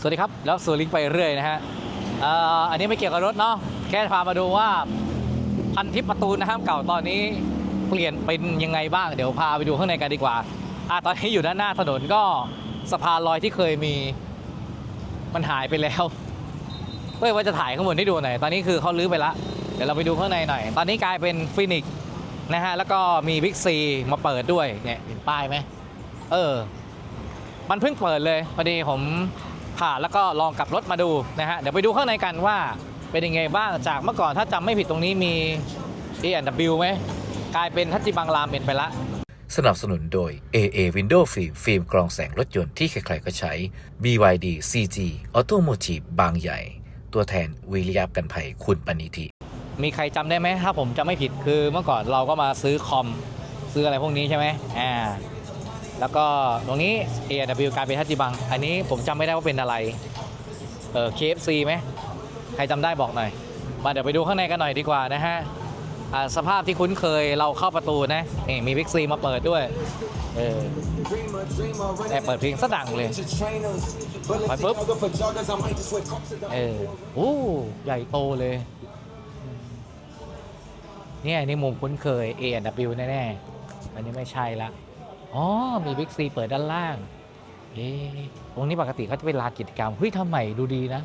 สวัสดีครับ แล้วสูลิงไปเรื่อยนะฮะอันนี้ไม่เกี่ยวกับรถเนาะแค่พามาดูว่าพันทิปประตูน้ำเก่าตอนนี้เปลี่ยนเป็นยังไงบ้างเดี๋ยวพาไปดูข้างในกันดีกว่าอะตอนนี้อยู่ด้านหน้าถนนก็สะพานลอยที่เคยมีมันหายไปแล้วเฮ้ยว่าจะถ่ายข้างบนให้ดูหน่อยตอนนี้คือเขาลื้อไปละเดี๋ยวเราไปดูข้างในหน่อย ตอนนี้กลายเป็นฟินิกซ์นะฮะแล้วก็มีบิ๊กซีมาเปิดด้วยเนี่ยเห็นป้ายไหมเออ มันเพิ่งเปิดเลยพอดีผม ผ่านแล้วก็ลองกลับรถมาดูนะฮะเดี๋ยวไปดูข้างในกันว่าเป็นยังไงบ้างจากเมื่อก่อนถ้าจำไม่ผิดตรงนี้มี A&W ไหมกลายเป็นทัชจิบังรามเป็นไปละสนับสนุนโดย AA Window Film ฟิล์มกรองแสงรถยนต์ที่ใครๆก็ใช้ BYD CG Automotive บางใหญ่ ตัวแทนวิริยะกันภัยคุณปณิธิมีใครจำได้ไหมถ้าผมจำไม่ผิดคือเมื่อก่อนเราก็มาซื้อคอมซื้ออะไรพวกนี้ใช่ไหมอ่า แล้วก็ตรงนี้ A&W กายเป็นทัจิบัง อันนี้ผมจำไม่ได้ว่าเป็นอะไร เออ KFC ไหมใครจำได้บอกหน่อย มาเดี๋ยวไปดูข้างในกันหน่อยดีกว่านะฮะสภาพที่คุ้นเคยเราเข้าประตูนะนี่มีบิ๊กซีมาเปิดด้วยเออแอบเปิดเพลงสดังเลยไปปุ๊บบเออโอ้ใหญ่โตเลย เนี่ยนี่มุมคุ้นเคย A&W แน่ๆอันนี้ไม่ใช่ละ อ๋อ มีบิ๊กซีเปิดด้านล่าง เอ๊ะตรงนี้ปกติเขาจะเป็นลานกิจกรรม เฮ้ยทำใหม่ดูดีนะ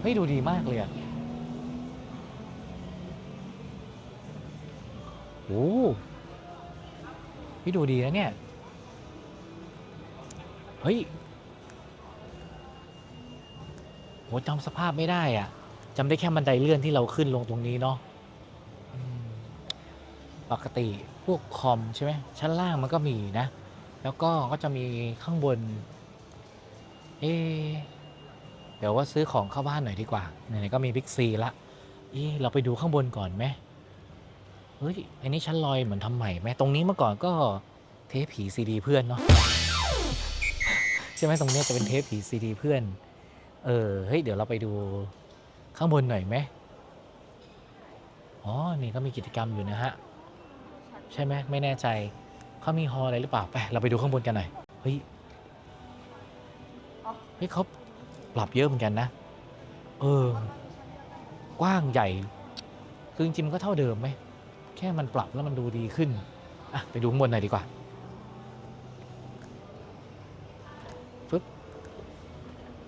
เฮ้ยดูดีมากเลยอะโอ้พี่ดูดีนะเนี่ย เฮ้ยโหจำสภาพไม่ได้อะจำได้แค่บันไดเลื่อนที่เราขึ้นลงตรงนี้เนาะ ปกติพวกคอมใช่ไหมชั้นล่างมันก็มีนะ แล้วก็ก็จะมีข้างบน เอเดี๋ยวว่าซื้อของเข้าบ้านหน่อยดีกว่าไหนๆก็มีบิ๊กซีละเอเราไปดูข้างบนก่อนไหมเฮ้ยอันนี้ชั้นลอยเหมือนทำใหม่ไหมตรงนี้เมื่อก่อนก็เทปผีซีดีเพื่อนเนาะใช่ไหมตรงเนี้ยจะเป็นเทปผีซีดีเพื่อน เออเฮ้ยเดี๋ยวเราไปดูข้างบนหน่อยไหมอ๋อ นี่ก็มีกิจกรรมอยู่นะฮะ ใช่ไหมไม่แน่ใจเขามีฮอลอะไรหรือเปล่าไปเราไปดูข้างบนกันหน่อยเฮ้ยเฮ้ยเขาปรับเยอะเหมือนกันนะ เออกว้างใหญ่ คือจริงๆมันก็เท่าเดิมไหมแค่มันปรับแล้วมันดูดีขึ้นอะไปดูข้างบนหน่อยดีกว่าฟึบ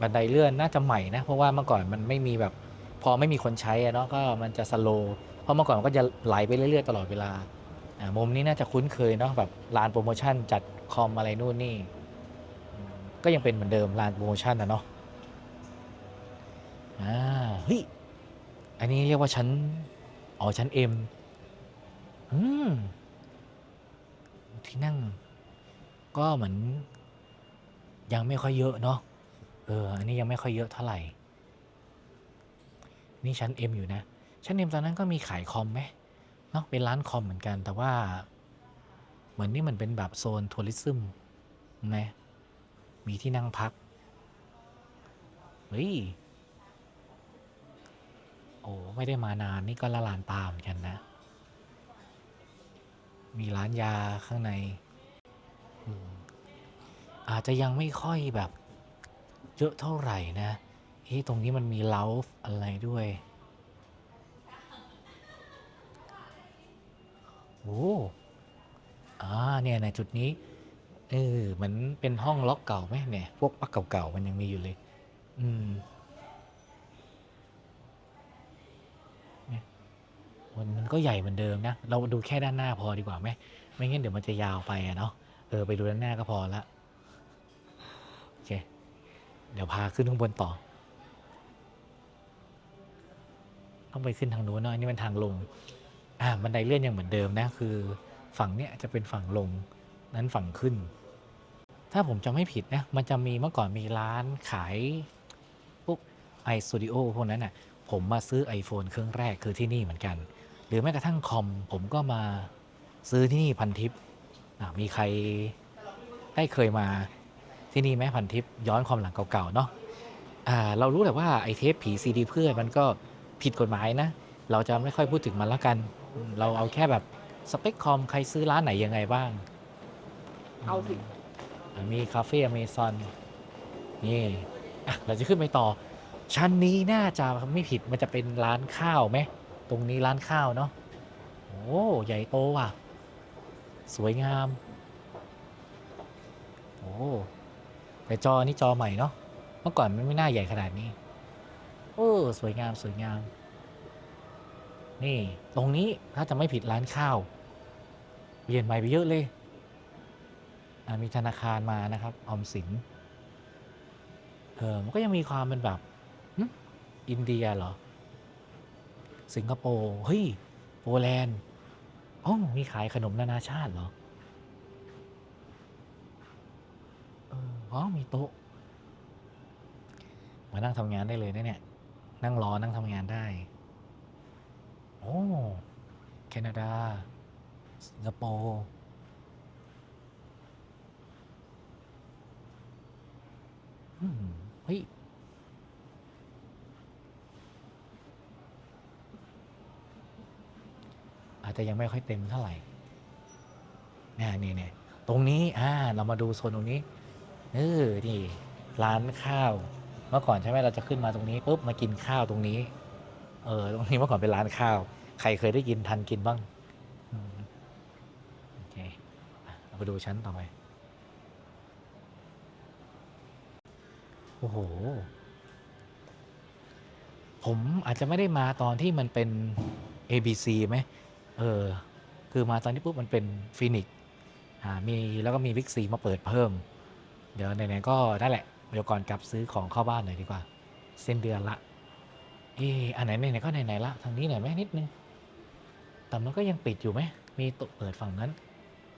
บันไดเลื่อนน่าจะใหม่นะ เพราะว่าเมื่อก่อนมันไม่มีแบบ พอไม่มีคนใช้อะเนาะก็มันจะสโลว์เพราะเมื่อก่อนมันก็จะไหลไปเรื่อยๆตลอดเวลา มุมนี้น่าจะคุ้นเคยเนาะแบบลานโปรโมชั่นจัดคอมอะไรนู่นนี่ ก็ยังเป็นเหมือนเดิมลานโปรโมชั่นนะเนาะอ่าเฮ้ยอันนี้เรียกว่าชั้นอ๋อชั้น M อืมที่นั่ง ก็เหมือน ยังไม่ค่อยเยอะเนาะเออ อันนี้ยังไม่ค่อยเยอะเท่าไหร่ นี่ชั้น M อยู่นะ ชั้น M ตอนนั้นก็มีขายคอมไหม เนาะเป็นร้านคอมเหมือนกัน แต่ว่า เหมือนนี่มันเป็นแบบโซนทัวริซึมนะมีที่นั่งพัก เฮ้ย โอ้ไม่ได้มานานนี่ก็ละลานตามกันนะ มีร้านยาข้างในอืมอาจจะยังไม่ค่อยแบบ เยอะเท่าไหร่นะเฮ้ตรงนี้มันมีเล้าอะไรด้วย โอ้อ่าเนี่ยในจุดนี้เออเหมือนเป็นห้องล็อกเก่าไหมเนี่ย พวกปลั๊กเก่าๆมันยังมีอยู่เลย อืมมันมันก็ใหญ่เหมือนเดิมนะ เราดูแค่ด้านหน้าพอดีกว่าไหมไม่งั้นเดี๋ยวมันจะยาวไปอะเนาะเออไปดูด้านหน้าก็พอละโอเค เดี๋ยวพาขึ้นข้างบนต่อ ต้องไปขึ้นทางนู้นเนาะอันนี้เป็นทางลง อ่าบันไดเลื่อนยังเหมือนเดิมนะคือฝั่งเนี้ยจะเป็นฝั่งลงนั้นฝั่งขึ้น ถ้าผมจำไม่ผิดนะมันจะมีเมื่อก่อนมีร้านขายพวกไอสตูดิโอพวกนั้นน่ะผมมาซื้อ iPhone เครื่องแรกคือที่นี่เหมือนกัน หรือแม้กระทั่งคอมผมก็มาซื้อที่นี่พันทิปมีใครได้เคยมาที่นี่ไหมพันทิปย้อนความหลังเก่าๆเนาะเรารู้แหละว่าไอเทปผีซีดีเพื่อนมันก็ผิดกฎหมายนะ เราจะไม่ค่อยพูดถึงมันละกัน เราเอาแค่แบบสเปคคอมใครซื้อร้านไหนยังไงบ้าง เอาสิอ่ามีคาเฟ่อเมซอนนี่อะเราจะขึ้นไปต่อ ชั้นนี้น่าจะไม่ผิดมันจะเป็นร้านข้าวไหม ตรงนี้ร้านข้าวเนาะโอ้ใหญ่โตว่ะ สวยงาม โอ้แต่จอนี่จอใหม่เนาะเมื่อก่อนมันไม่น่าใหญ่ขนาดนี้ โอ้ สวยงามสวยงาม นี่ตรงนี้ถ้าจะไม่ผิดร้านข้าวเปลี่ยนใหม่ไปเยอะเลยมีธนาคารมานะครับออมสินเออมันก็ยังมีความเป็นแบบอินเดียเหรอ สิงคโปร์เฮ้ยโปแลนด์อ๋อมีขายขนมนานาชาติเหรอเอออ๋อมีโต๊ะมานั่งทำงานได้เลยนะเนี่ย นั่งรอนั่งทำงานได้ อ้ แคนาดา สิงคโปร์อืมเฮ้ยอาจจะยังไม่ค่อยเต็มเท่าไหร่นี่นี่นี่ตรงนี้ อ่า เรามาดูโซนตรงนี้ เออ นี่ ร้านข้าว เมื่อก่อนใช่ไหมเราจะขึ้นมาตรงนี้ปุ๊บ มากินข้าวตรงนี้ เออตรงนี้เมื่อก่อนเป็นร้านข้าว ใครเคยได้กินทันกินบ้างโอเคเราไปดูชั้นต่อไปโอ้โห ผมอาจจะไม่ได้มาตอนที่มันเป็น ABC ไหมเออ คือมาตอนนี้ปุ๊บมันเป็นฟินิกอ่ามีแล้วก็มีวิกซีมาเปิดเพิ่ม เดี๋ยวไหนๆก็นั่นแหละ เดี๋ยวก่อนกลับซื้อของเข้าบ้านหน่อยดีกว่า เส้นเดือนละ เอออันไหนไหนๆก็ไหนๆละทางนี้หน่อยไหมนิดนึง แต่มันก็ยังปิดอยู่ไหมมีตัวเปิดฝั่งนั้น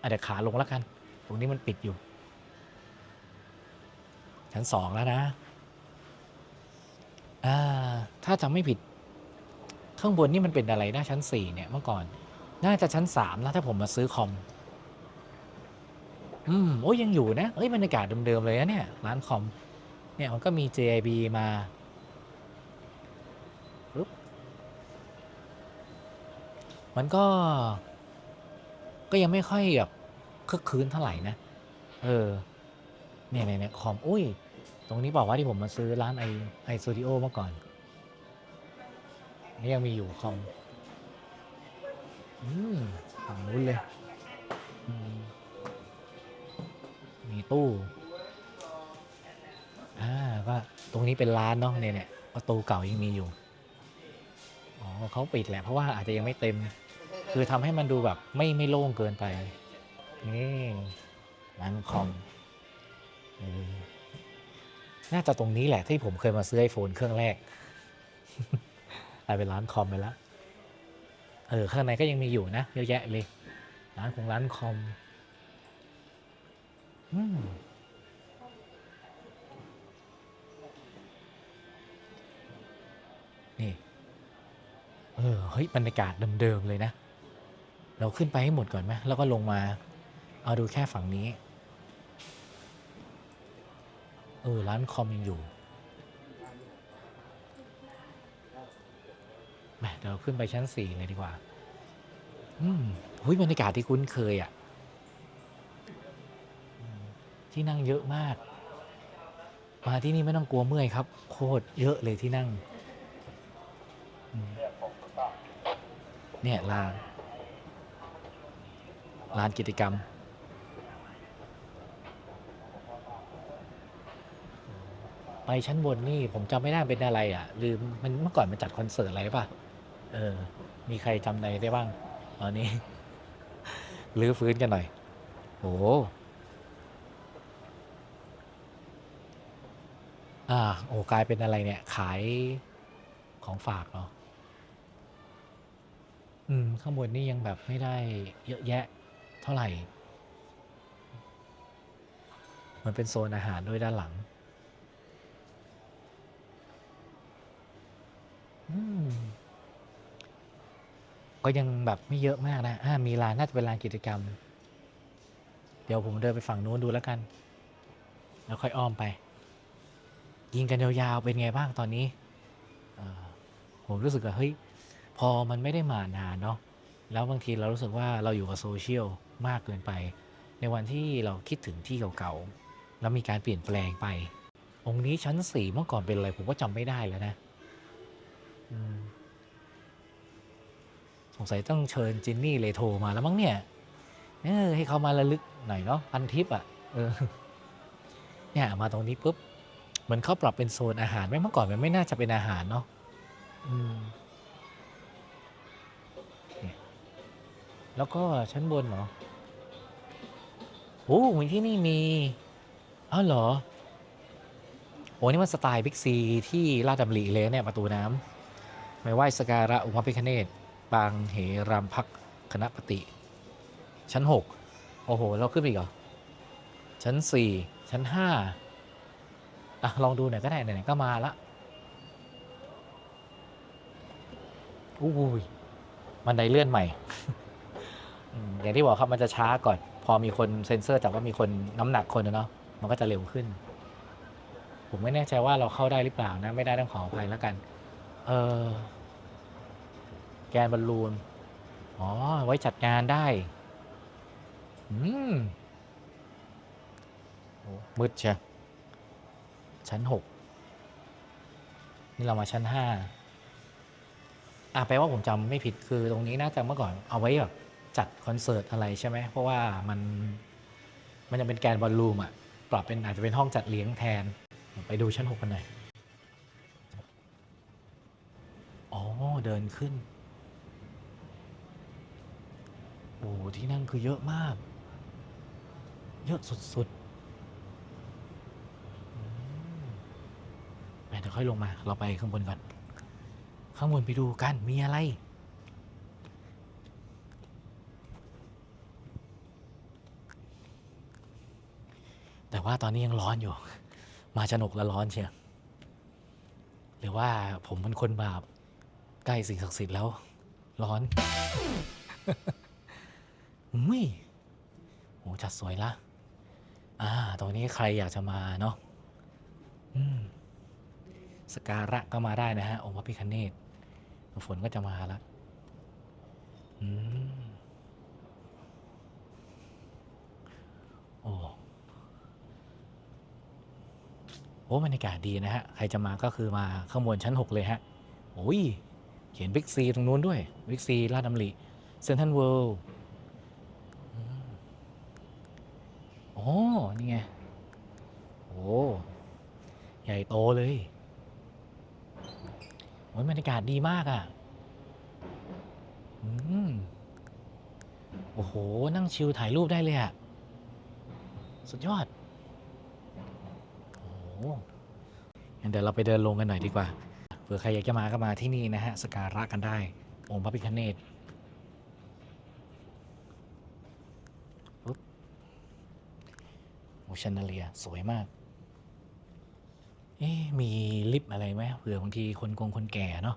อะเดี๋ยวขาลงแล้วกัน ตรงนี้มันปิดอยู่ ชั้นสองแล้วนะอ่าถ้าจำไม่ผิด ข้างบนนี่มันเป็นอะไรนะชั้นสี่เนี่ยเมื่อก่อน น่าจะชั้นสามนะถ้าผมมาซื้อคอมอืมโอ้ยยังอยู่นะ เอ้ยบรรยากาศเดิมๆเลยนะเนี่ย ร้านคอม เนี่ยมันก็มี JIB มาปึ๊บ มันก็ ก็ยังไม่ค่อยแบบคึกคืนเท่าไหร่นะ เออ เนี่ยเนี่ยเนี่ยคอมอุ้ย ตรงนี้บอกว่าที่ผมมาซื้อร้านไอไอสตูดิโอเมื่อก่อน นี่ยังมีอยู่คอม อืมฝั่งนู้นเลยมมีตู้ อ่า ก็ตรงนี้เป็นร้านเนาะเนี่ยเนี่ยประตูเก่ายังมีอยู่ อ๋อเขาปิดแหละเพราะว่าอาจจะยังไม่เต็ม คือทำให้มันดูแบบไม่ไม่โล่งเกินไป นี่ร้านคอมเออน่าจะตรงนี้แหละที่ผมเคยมาซื้อไอโฟนเครื่องแรกกลายเป็นร้านคอมไปแล้ว เออ ข้างในก็ยังมีอยู่นะ เยอะแยะเลย ร้านของร้านคอม อืม เออเฮ้ยบรรยากาศเดิมๆเลยนะ เราขึ้นไปให้หมดก่อนไหมแล้วก็ลงมา เอาดูแค่ฝั่งนี้ เออ ร้านคอมยังอยู่แหมเดี๋ยวขึ้นไปชั้นสี่เลยดีกว่า อืมหุยบรรยากาศที่คุ้นเคยอะอืมที่นั่งเยอะมาก มาที่นี่ไม่ต้องกลัวเมื่อยครับ โคตรเยอะเลยที่นั่ง เนี่ยลานลานกิจกรรม ไปชั้นบนนี่ผมจำไม่ได้เป็นอะไรอะลืมมันเมื่อก่อนมันจัดคอนเสิร์ตอะไรป่ะ เออ มีใครจำอะไรได้บ้างตอนนี้ลื้อฟื้นกันหน่อยโอ้อ่าโอ้กลายเป็นอะไรเนี่ย ขายของฝากเนาะ อืม ข้างบนนี่ยังแบบไม่ได้เยอะแยะเท่าไหร่ มันเป็นโซนอาหารด้วยด้านหลัง อืม ก็ยังแบบไม่เยอะมากนะ อ่า มีลานน่าจะเป็นลานกิจกรรม เดี๋ยวผมเดินไปฝั่งนู้นดูแล้วกัน แล้วค่อยอ้อมไป ยิงกันยาวๆ เป็นไงบ้างตอนนี้ ผมรู้สึกว่าเฮ้ย พอมันไม่ได้มานานเนาะแล้วบางทีเรารู้สึกว่าเราอยู่กับโซเชียลมากเกินไป ในวันที่เราคิดถึงที่เก่าๆแล้วมีการเปลี่ยนแปลงไป องค์นี้ชั้นสี่เมื่อก่อนเป็นอะไรผมก็จำไม่ได้แล้วนะสงสัยต้องเชิญจินนี่เลโทรมาแล้วมั้งเนี่ยเออให้เขามาระลึกหน่อยเนาะพันทิปอะเออเนี่ยมาตรงนี้ปุ๊บเหมือนเขาปรับเป็นโซนอาหารไหมเมื่อก่อนมันไม่น่าจะเป็นอาหารเนาะอืม แล้วก็ชั้นบนเหรอโอ้มีที่นี่มีอ้าวเหรอโอ้นี่มันสไตล์บิ๊กซีที่ลาดดำริเลยเนี่ยประตูน้ำไม่ไหว้สการะองค์พระพิฆเนศบางเหรามพักคณะปฏิ ชั้นหกโอ้โห เราขึ้นไปอีกเหรอ ชั้นสี่ชั้นห้าอะ ลองดูหน่อยก็ได้ไหนๆก็มาละอุ้ยบันไดเลื่อนใหม่ อย่างที่บอกครับมันจะช้าก่อน พอมีคนเซ็นเซอร์จากว่ามีคนน้ำหนักคนนะเนาะมันก็จะเร็วขึ้น ผมไม่แน่ใจว่าเราเข้าได้หรือเปล่านะ ไม่ได้ต้องขออภัยแล้วกัน เออแกนบอลลูน อ๋อ ไว้จัดงานได้ อืมโอ้มืดเชียวชั้นหกนี่เรามาชั้นห้าอะแปลว่าผมจำไม่ผิดคือตรงนี้น่าจะเมื่อก่อนเอาไว้แบบ จัดคอนเสิร์ตอะไรใช่ไหมเพราะว่ามันมันยังเป็นแกนบอลลูมอะปรับเป็นอาจจะเป็นห้องจัดเลี้ยงแทน ไปดูชั้นหกกันหน่อยอ๋อเดินขึ้นโอ้ที่นั่งคือเยอะมาก เยอะสุดๆอืมไปเดี๋ยวค่อยลงมา เราไปข้างบนก่อน ข้างบนไปดูกัน มีอะไร ว่าตอนนี้ยังร้อนอยู่ มาชนกแล้วร้อนเชียวหรือว่าผมเป็นคนบาปใกล้สิ่งศักดิ์สิทธิ์แล้ว ร้อนอุ้ยโหจัดสวยละอ่าตรงนี้ใครอยากจะมาเนาะอืมสการะก็มาได้นะฮะองค์พระพิคเนตฝนก็จะมาล้วอืมโอ้ โอ้บรรยากาศดีนะฮะ ใครจะมาก็คือมาข้างบนชั้น 6 เลยฮะโอ้ยเขียนบิ๊กซีตรงนู้นด้วยบิ๊กซีลาดดำริเซนทันเวิลด์โอ้นี่ไง โอ้ใหญ่โตเลยโอ้ยบรรยากาศดีมากอะ่ะอืมโอ้โห นั่งชิลถ่ายรูปได้เลยอะ่ะ สุดยอด งั้นเดี๋ยวเราไปเดินลงกันหน่อยดีกว่า เผื่อใครอยากจะมาก็มาที่นี่นะฮะสกการะกันได้ องค์พระพิฆเนศโอชันาเลียสวยมาก เอ๊มีลิฟต์อะไรไหมเผื่อบางทีคนกงคนแก่เนาะ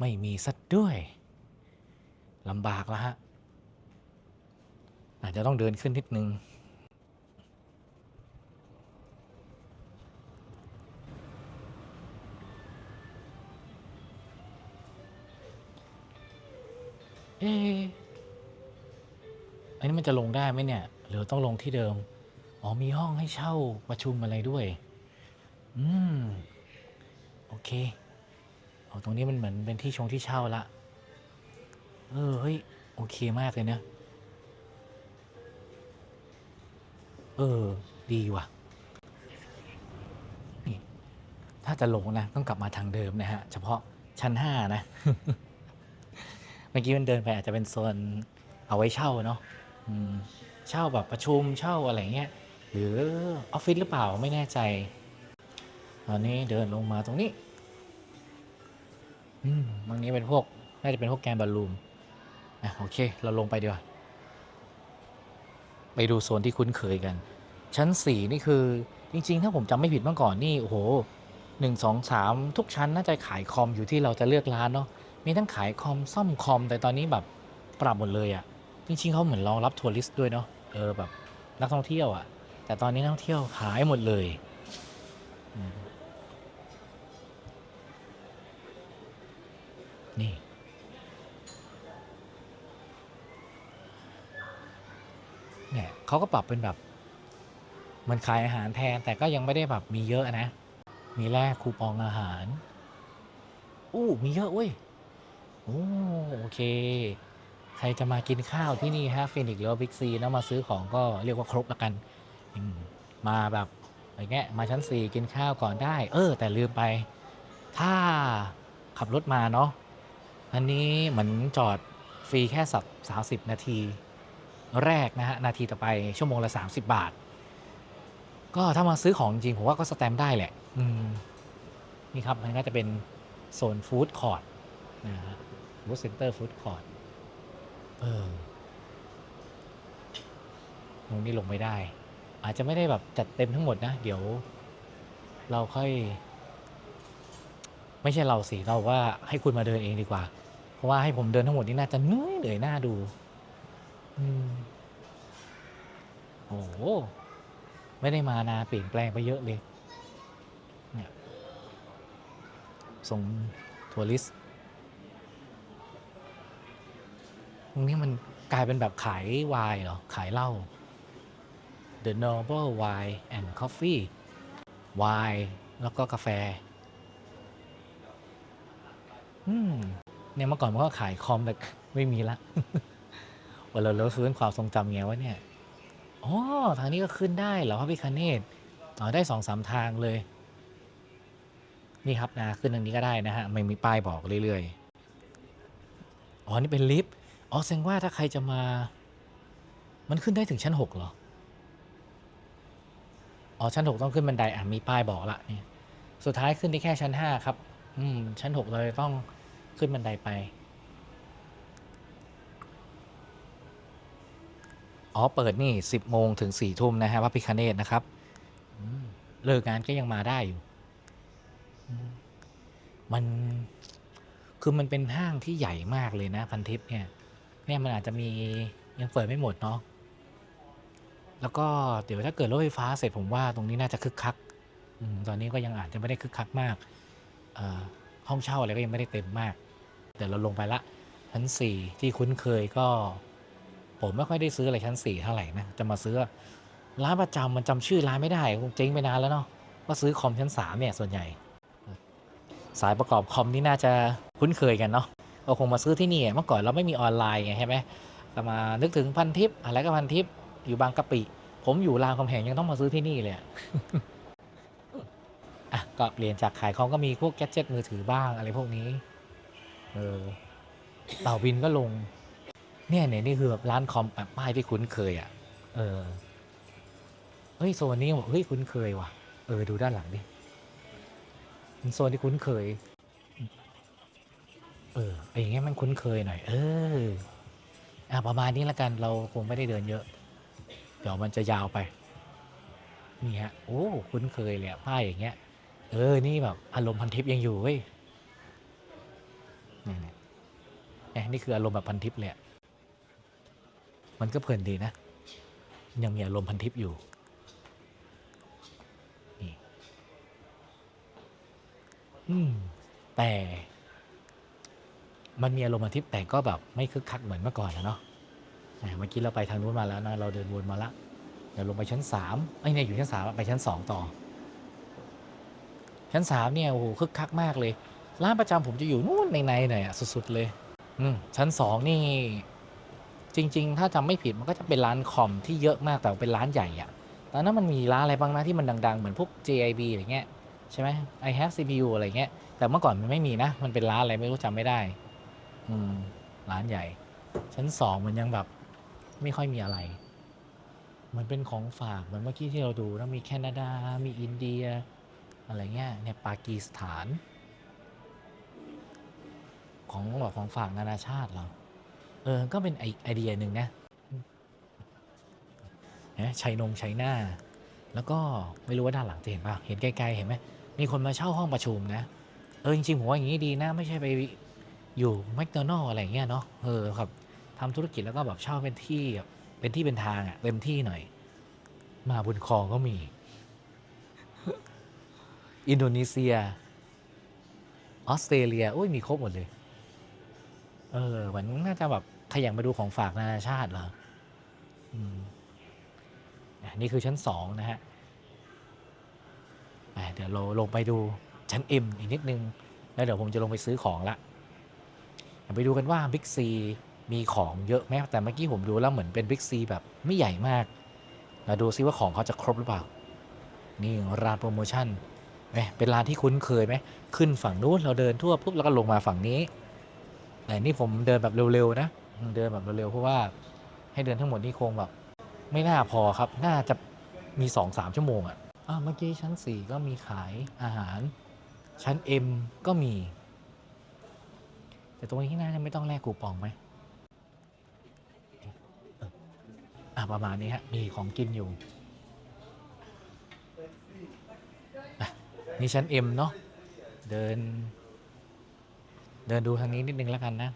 ไม่มีสัดด้วยลำบากแล้วฮะ อาจจะต้องเดินขึ้นนิดนึง เออันนี้มันจะลงได้ไหมเนี่ย หรือต้องลงที่เดิม อ๋อมีห้องให้เช่าประชุมอะไรด้วย อืม โอเคเอตรงนี้มันเหมือนเป็นที่ชงที่เช่าละ เออเฮ้ยโอเคมากเลยเนะเออ ดีว่ะ ถ้าจะลงนะ ต้องกลับมาทางเดิมนะฮะ เฉพาะชั้นห้านะ มื่อกี้มันเดินไปอาจจะเป็นโซนเอาไว้เช่าเนาะเช่าแบบประชุมเช่าอะไรเงี้ยหรือออฟฟิศหรือเปล่าไม่แน่ใจ ตอนนี้เดินลงมาตรงนี้อืมบางนี้เป็นพวกน่าจะเป็นพวกแกนบอลลูมอะโอเค เราลงไปดีกว่าไปดูโซนที่คุ้นเคยกัน ชั้นสี่นี่คือจริง ๆ ถ้าผมจำไม่ผิดเมื่อก่อนนี่โอ้โหหนึ่งสองสามทุกชั้นน่าจะขายคอมอยู่ที่เราจะเลือกร้านเนาะ มีทั้งขายคอมซ่อมคอม แต่ตอนนี้แบบปรับหมดเลยอะ่ะ จริงๆเขาเหมือนรองรับทัวริสต์ด้วยเนาะ เออแบบนักท่องเที่ยวอะ่ะ แต่ตอนนี้นักท่องเที่ยวหายหมดเลยนี่ เนี่ยเขาก็ปรับเป็นแบบ มันขายอาหารแทนแต่ก็ยังไม่ได้แบบมีเยอะนะ มีแลกคูปองอาหาร อู้ มีเยอะเว้ย โอ้โอเค ใครจะมากินข้าวที่นี่ฮะฟินิกหรือบิ๊กซีแล้วมาซื้อของก็เรียกว่าครบละกันมมาแบบอะไรเงี้ยมาชั้น 4 กินข้าวก่อนได้ เออ แต่ลืมไป ถ้าขับรถมาเนาะอันนี้เหมือนจอดฟรีแค่สักสาสิบนาที แรกนะฮะ นาทีต่อไปชั่วโมงละ 30 บาท ก็ถ้ามาซื้อของจริง ผมว่าก็สแตมได้แหละ อืม นี่ครับ มันก็จะเป็นโซนฟู้ดคอร์ทนะฮะ ฟู้ดเซ็นเตอร์ฟู้ดคอร์ทเออตรงนี้ลงไม่ได้ อาจจะไม่ได้แบบจัดเต็มทั้งหมดนะ เดี๋ยว เราค่อย ไม่ใช่เราสิเราว่าให้คุณมาเดินเองดีกว่า เพราะว่าให้ผมเดินทั้งหมดนี่น่าจะเหนื่อยเหนื่อยหน้าดู อืมโอ้โหไม่ได้มานาเปลี่ยนแปลงไปเยอะเลย เนี่ยส่งทัวริสต์ตรง นี้มันกลายเป็นแบบขายไวน์เหรอ ขายเหล้า The Noble Wine and Coffee ไวน์แล้วก็กาแฟ อืม เนี่ยเมื่อก่อนมันก็ขายคอมแต่ไม่มีละวันเราเราฟื้นความทรงจำไงวะเนี่ย อ๋อ ทางนี้ก็ขึ้นได้เหรอพระพิคเนตอ๋อได้สองสามทางเลย นี่ครับนะ ขึ้นทางนี้ก็ได้นะฮะ ไม่มีป้ายบอกเรื่อยๆ อ๋อ นี่เป็นลิฟต์ อ๋อแสดงว่าถ้าใครจะมา มันขึ้นได้ถึงชั้นหกเหรอ อ๋อชั้นหกต้องขึ้นบันไดอะมีป้ายบอกละเนี่ย สุดท้ายขึ้นได้แค่ชั้นห้าครับ อืม ชั้นหกเลยต้องขึ้นบันไดไป อ๋อเปิดนี่10โมงถึง4ทุ่มนะฮะพระพิคเนตนะครับเลิกงานก็ยังมาได้อยู่มมันคือมันเป็นห้างที่ใหญ่มากเลยนะพันทิพย์เนี่ย เนี่ยมันอาจจะมียังเปิดไม่หมดเนาะแล้วก็เดี๋ยวถ้าเกิดรถไฟฟ้าเสร็จผมว่าตรงนี้น่าจะคึกคักอตอนนี้ก็ยังอาจจะไม่ได้คึกคักมากห้องเช่าอะไรก็ยังไม่ได้เต็มมาก เดี๋ยวเราลงไปละชั้นสี่ที่คุ้นเคยก็ ผมไม่ค่อยได้ซื้ออะไรชั้นสี่เท่าไหร่นะ จะมาซื้อร้านประจำมันจำชื่อร้านไม่ได้คงเจ๊งไปนานแล้วเนาะก็ซื้อคอมชั้นสามเนี่ยส่วนใหญ่ สายประกอบคอมนี่น่าจะคุ้นเคยกันเนาะ ก็คงมาซื้อที่นี่เมื่อก่อนเราไม่มีออนไลน์ไงใช่ไหมก็มานึกถึงพันทิปอะไรก็พันทิปอยู่บางกะปิ ผมอยู่รามคำแหงยังต้องมาซื้อที่นี่เลยอะก็เปลี่ยนจากขายคอมก็มีพวกแกดเจ็ตมือถือบ้างอะไรพวกนี้เออเต่าบินก็ลง เนี่ยเนี่ยนี่คือแบบร้านคอมแบบป้ายที่คุ้นเคยอะ่ะเออเฮ้ยโซนนี้บอกเฮ้ยคุ้นเคยว่ะเออดูด้านหลังดิโซนที่คุ้นเคย เออไอ้อย่างเงี้ยมันคุ้นเคยหน่อย เอออะประมาณนี้ละกันเราคงไม่ได้เดินเยอะ เดี๋ยวมันจะยาวไป นี่ฮะโอ้คุ้นเคยเลยอะป้ายอย่างเงี้ย เออนี่แบบอารมณ์พันทิปยังอยู่เว้ยนี่เนี่ยนี่คืออารมณ์แบบพันทิปเลยมันก็เพลินดีนะ ยังมีอารมณ์พันทิปอยู่นี่อืมแต่ มันมีอารมณ์พันทิปแต่ก็แบบไม่คึกคักเหมือนเมื่อก่อนนะเนาะเมื่อกี้เราไปทางนู้นมาแล้วนะเราเดินวนมาละเดี๋ยวลงไปชั้นสามไอ้เนี่ยอยู่ชั้นสามไปชั้นสองต่อ ชั้นสามเนี่ยโอ้โหคึกคักมากเลย ร้านประจำผมจะอยู่นู่นในในหน่อยอะสุดๆเลยอืชั้นสองนี่ จริง ๆ ถ้าจำไม่ผิดมันก็จะเป็นร้านคอมที่เยอะมากแต่เป็นร้านใหญ่อะตอนนั้นมันมีร้านอะไรบ้างนะที่มันดัง ๆ เหมือนพวก JIB อะไรเงี้ยใช่ไหม I have CPU อะไรเงี้ยแต่เมื่อก่อนมันไม่มีนะ มันเป็นร้านอะไรไม่รู้จำไม่ได้ ร้านใหญ่ ชั้นสองมันยังแบบไม่ค่อยมีอะไร มันเป็นของฝากเหมือนเมื่อกี้ที่เราดูแล้วมีแคนาดา มีอินเดีย อะไรเงี้ยเนี่ยปากีสถาน ของแบบของฝากนานาชาติเรา เออ ก็เป็นไอไอเดียหนึ่งนะนะชัยนงชัยหน้า แล้วก็ไม่รู้ว่าด้านหลังจะเห็นป่ะ เห็นไกลๆ เห็นไหมมีคนมาเช่าห้องประชุมนะ เออจริงๆผมว่าอย่างนี้ดีนะ ไม่ใช่ไป อยู่แมคโดนัลอะไรเงี้ยเนาะเออครับทำธุรกิจแล้วก็แบบเช่าเป็นที่เป็นที่เป็นทางอะ่ะเต็มที่หน่อย มาบุญคลองก็มี อินโดนีเซีย ออสเตรเลียอุ้ยมีครบหมดเลย เออเหมันน่าจะแบบขยันมาดูของฝากนานาชาติเหรออืมอะนี่คือชั้นสองนะฮะเดี๋ยวเราลงไปดูชั้น M อีกนิดนึง แล้วเดี๋ยวผมจะลงไปซื้อของละ ไปดูกันว่าบิ๊กซีมีของเยอะไหมแต่เมื่อกี้ผมดูแล้วเหมือนเป็นบิ๊กซีแบบไม่ใหญ่มากมาดูซิว่าของเขาจะครบหรือเปล่า นี่ร้านโปรโมชั่นเป็นร้านที่คุ้นเคยไหมขึ้นฝั่งนู้นเราเดินทั่วปุ๊บแล้วก็ลงมาฝั่งนี้ แต่นี่ผมเดินแบบเร็วๆนะเดินแบบเร็วๆเพราะว่าให้เดินทั้งหมดนี่คงแบบไม่น่าพอครับ น่าจะมี2อสามชั่วโมงอะอะเมื่อกี้ชั้น 4 ก็มีขายอาหาร ชั้น M ก็มี แต่ตรงนี้น่าจะไม่ต้องแลกคูปองไหมอะประมาณนี้ฮะมีของกินอยู่ นี่ชั้น M เนาะเดิน เดินดูทางนี้นิดนึงแล้วกันนะ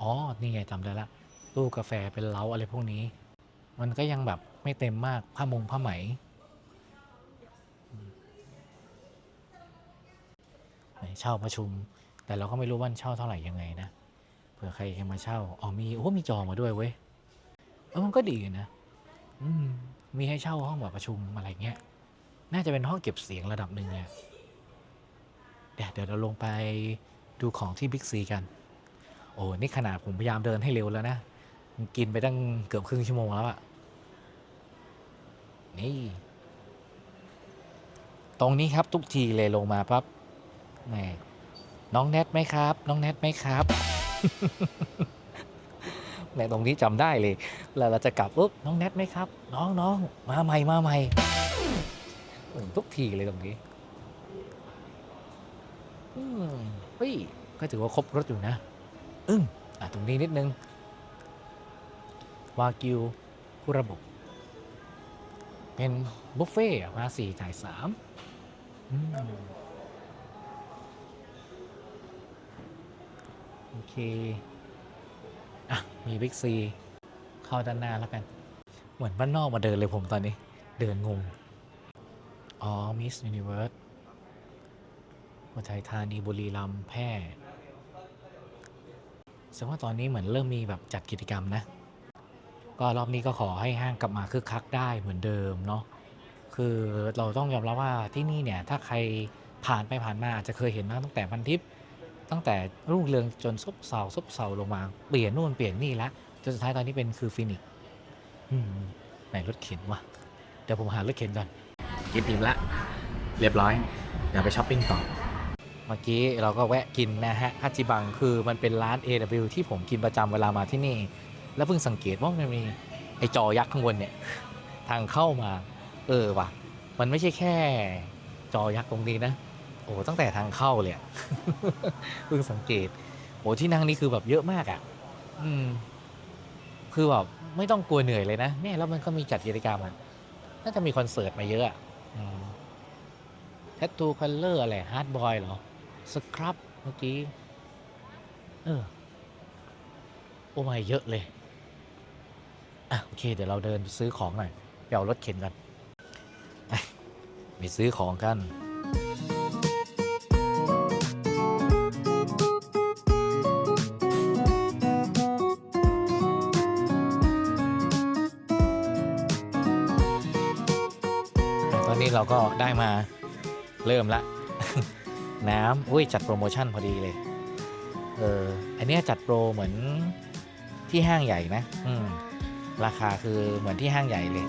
อ๋อ นี่ไงจำได้ละตู้กาแฟเป็นเล้าอะไรพวกนี้ มันก็ยังแบบไม่เต็มมากผ้ามงผ้าไหม เช่าประชุม แต่เราก็ไม่รู้ว่าเช่าเท่าไหร่ยังไงนะเผื่อใครจะมาเช่าอ๋อมีโอ้มีจอมาด้วยเว้ยเออมันก็ดีนะอืมมีให้เช่าห้องแบบประชุมอะไรเงี้ย น่าจะเป็นห้องเก็บเสียงระดับหนึ่งเลยเดี๋ยวเดี๋ยวเราลงไปดูของที่บิ๊กซีกัน โอ้นี่ขนาดผมพยายามเดินให้เร็วแล้วนะ กินไปตั้งเกือบครึ่งชั่วโมงแล้วอะนี่ ตรงนี้ครับทุกทีเลยลงมาปั๊บแหม น้องแนทไหมครับ น้องแนทไหมครับแหมตรงนี้จำได้เลย แล้วเราจะกลับปุ๊บน้องแนทไหมครับ น้องน้องมาใหม่มาใหม่อืมทุกทีเลยตรงนี้อืมเฮ้ยก็ถือว่าครบรถอยู่นะ อึ้งอะตรงนี้นิดนึง วากิวคุระบุเป็นบุฟเฟ่มาสี่จ่ายสามอืมโอ เคอะมีบิ๊กซีเข้าด้านหน้าแล้วกัน เหมือนบ้านนอกมาเดินเลยผมตอนนี้ เดินงง อ๋อมิสยูนิเวิร์สอุทัยธานีบุรีรัมย์แพร่แสดงว่าตอนนี้เหมือนเริ่มมีแบบจัดกิจกรรมนะ ก็รอบนี้ก็ขอให้ห้างกลับมาคึกคักได้เหมือนเดิมเนาะ คือเราต้องยอมรับว่าที่นี่เนี่ย ถ้าใครผ่านไปผ่านมาอาจจะเคยเห็นมาตั้งแต่พันทิพย์ ตั้งแต่รุ่งเรืองจนซบเซาซบเซาลงมาเปลี่ยนนู่นเปลี่ยนนี่ละจนสุดท้ายตอนนี้เป็นคือฟินิกซ์อืมไหนรถเข็นวะเดี๋ยวผมหารถเข็นก่อนกินอิ่มละ เรียบร้อยเดี๋ยวไปช้อปปิ้งต่อเมื่อกี้เราก็แวะกินนะฮะฮัจิบังคือมันเป็นร้าน AW ที่ผมกินประจำเวลามาที่นี่ แล้วเพิ่งสังเกตว่ามันมีไอจอยักษ์ข้างบนเนี่ย ทางเข้ามา เออว่ะ มันไม่ใช่แค่จอยักษ์ตรงนี้นะ โอ้ตั้งแต่ทางเข้าเลยอะเพิ่งสังเกตโอ้ที่นั่งนี่คือแบบเยอะมากอะ่ะ อืม คือแบบไม่ต้องกลัวเหนื่อยเลยนะเนี่ยแล้วมันก็มีจัดกิจกรรมอะน่าจะมีคอนเสิร์ตมาเยอะอะแทตูคัลเลอร์อะไรฮาร์ดบอยเหรอสครับเมื่อกี้ เออ โอ้ไม่เยอะเลย อะ โอเค เดี๋ยวเราเดินซื้อของหน่อยไปเอารถเข็นกันไปซื้อของกัน ก็ได้มาเริ่มละ น้ำอุ้ยจัดโปรโมชั่นพอดีเลย เอออันเนี้ยจัดโปรเหมือนที่ห้างใหญ่นะ อืม ราคาคือเหมือนที่ห้างใหญ่เลย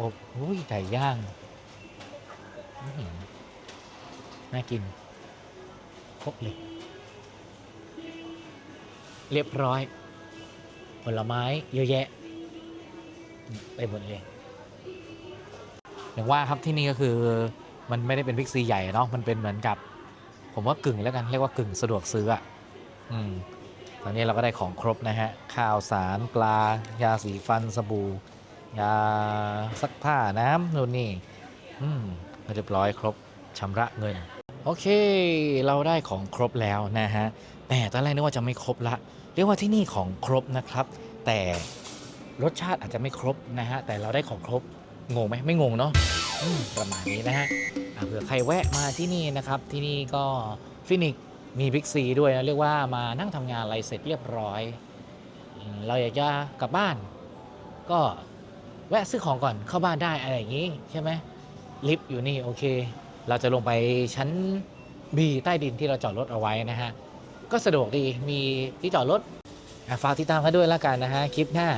อบอุ้ยไก่ย่างน่ากินครบเลยเรียบร้อย ผลไม้เยอะแยะ ไปหมดเลยอย่างว่าครับที่นี่ก็คือมันไม่ได้เป็นบิ๊กซีใหญ่เนาะมันเป็นเหมือนกับ ผมว่ากึ่งแล้วกันเรียกว่ากึ่งสะดวกซื้ออะอืมตอนนี้เราก็ได้ของครบนะฮะ ข้าวสารปลา ยาสีฟันสบู่ ยาซักผ้าน้ำนู่นนี่อืมเรียบร้อยครบชำระเงิน โอเค เราได้ของครบแล้วนะฮะแต่ตอนแรกนึกว่าจะไม่ครบละเรียกว่าที่นี่ของครบนะครับ แต่รสชาติอาจจะไม่ครบนะฮะแต่เราได้ของครบงงไหมไม่งงเนาะประมาณนี้นะฮะเผื่อใครแวะมาที่นี่นะครับ ที่นี่ก็ฟินิกมีบิ๊กซีด้วยนะเรียกว่ามานั่งทำงานอะไรเสร็จเรียบร้อย เราอยากจะกลับบ้าน ก็ แวะซื้อของก่อนเข้าบ้านได้อะไรอย่างนี้ใช่ไหมลิฟต์อยู่นี่โอเค เราจะลงไปชั้น B ใต้ดินที่เราจอดรถเอาไว้นะฮะ ก็สะดวกดีมีที่จอดรถฝากติดตามกันด้วยแล้วกันนะฮะคลิปหน้า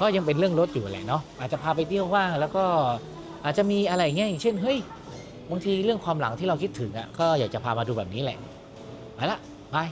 ก็ยังเป็นเรื่องรถอยู่แหละเนาะอาจจะพาไปเที่ยวว่างแล้วก็อาจจะมีอะไรเงี้ยอย่างเช่นเฮ้ยบางทีเรื่องความหลังที่เราคิดถึงอะก็อยากจะพามาดูแบบนี้แหละไปละบาย